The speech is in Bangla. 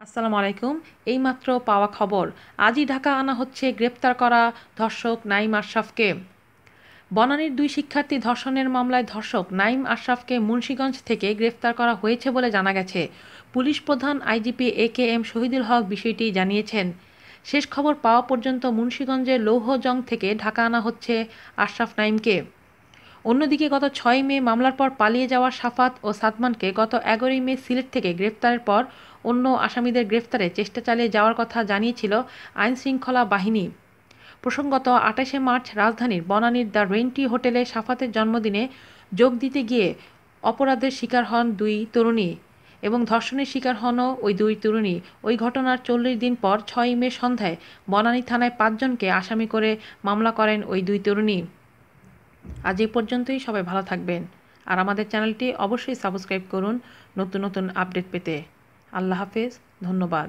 আসসালামু আলাইকুম। এইমাত্র পাওয়া খবর। আজই ঢাকা আনা হচ্ছে গ্রেপ্তার করা ধর্ষক নাইম আশরাফকে। বনানীর দুই শিক্ষার্থী ধর্ষণের মামলায় ধর্ষক নাইম আশরাফকে মুন্সীগঞ্জ থেকে গ্রেফতার করা হয়েছে বলে জানা গেছে। পুলিশ প্রধান IGP A K M Shahidul Haque বিষয়টি জানিয়েছেন। শেষ খবর পাওয়া পর্যন্ত মুন্সীগঞ্জের লৌহজং থেকে ঢাকা আনা হচ্ছে আশরাফ নাইমকে। অন্যদিকে গত ছয় মে মামলার পর পালিয়ে যাওয়া সাফাত ও সাদমানকে গত এগারোই মে সিলেট থেকে গ্রেফতারের পর অন্য আসামিদের গ্রেফতারে চেষ্টা চালিয়ে যাওয়ার কথা জানিয়েছিল আইন শৃঙ্খলা বাহিনী। প্রসঙ্গত আঠাশে মার্চ রাজধানীর বনানীর দ্য রেন্টি হোটেলে সাফাতের জন্মদিনে যোগ দিতে গিয়ে অপরাধের শিকার হন দুই তরুণী এবং ধর্ষণের শিকার হনও ওই দুই তরুণী। ওই ঘটনার চল্লিশ দিন পর ছয় মে সন্ধ্যায় বনানী থানায় পাঁচজনকে আসামি করে মামলা করেন ওই দুই তরুণী। আজ এই পর্যন্তই, সবাই ভালো থাকবেন। আর আমাদের চ্যানেলটি অবশ্যই সাবস্ক্রাইব করুন নতুন নতুন আপডেট পেতে। আল্লাহ হাফেজ, ধন্যবাদ।